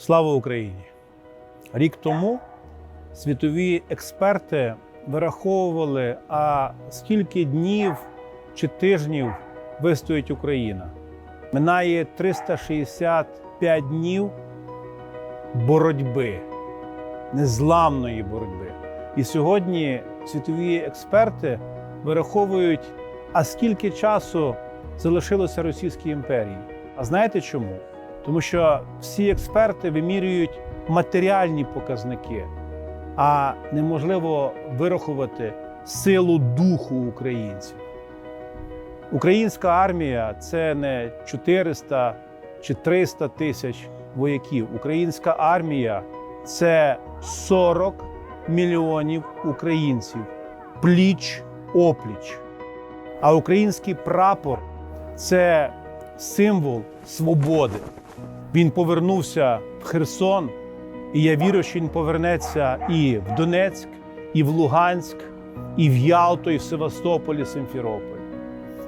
Слава Україні! Рік тому світові експерти вираховували, а скільки днів чи тижнів вистоїть Україна. Минає 365 днів боротьби, незламної боротьби. І сьогодні світові експерти вираховують, а скільки часу залишилося Російській імперії. А знаєте чому? Тому що всі експерти вимірюють матеріальні показники, а неможливо вирахувати силу духу українців. Українська армія це не 400 чи 300 тисяч вояків. Українська армія це 40 мільйонів українців пліч опліч. А український прапор це символ свободи. Він повернувся в Херсон, і я вірю, що він повернеться і в Донецьк, і в Луганськ, і в Ялту, і в Севастополь, і Симферополь.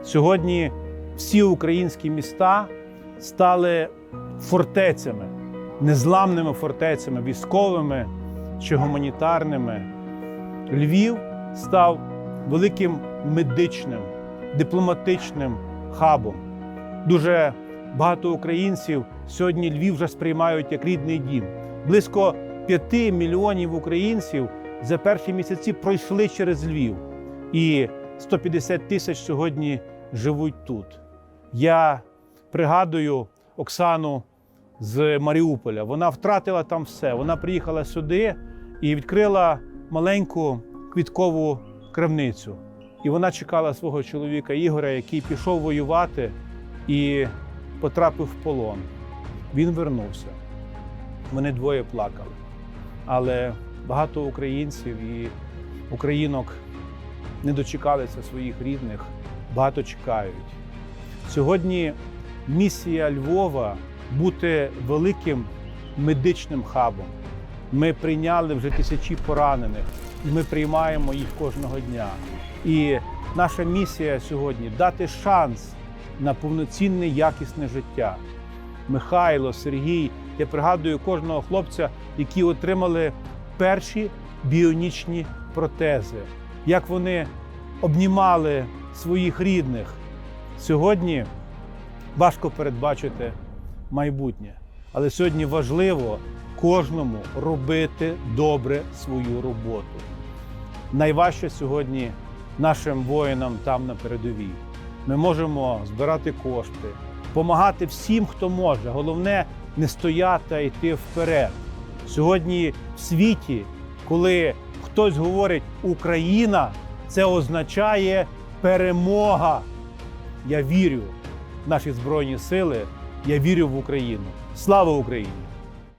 Сьогодні всі українські міста стали фортецями, незламними фортецями, військовими чи гуманітарними. Львів став великим медичним, дипломатичним хабом. Дуже багато українців сьогодні Львів вже сприймають як рідний дім. Близько 5 мільйонів українців за перші місяці пройшли через Львів, і 150 тисяч сьогодні живуть тут. Я пригадую Оксану з Маріуполя. Вона втратила там все. Вона приїхала сюди і відкрила маленьку квіткову крамницю. І вона чекала свого чоловіка Ігоря, який пішов воювати і потрапив в полон. Він вернувся. Вони двоє плакали. Але багато українців і українок не дочекалися своїх рідних, багато чекають. Сьогодні місія Львова бути великим медичним хабом. Ми прийняли вже тисячі поранених, і ми приймаємо їх кожного дня. І наша місія сьогодні дати шанс на повноцінне якісне життя. Михайло, Сергій, я пригадую кожного хлопця, які отримали перші біонічні протези, як вони обнімали своїх рідних. Сьогодні важко передбачити майбутнє, але сьогодні важливо кожному робити добре свою роботу. Найважче сьогодні нашим воїнам там на передовій. Ми можемо збирати кошти, допомагати всім, хто може. Головне не стояти, а йти вперед. Сьогодні в світі, коли хтось говорить Україна, це означає перемога. Я вірю в наші збройні сили, я вірю в Україну. Слава Україні!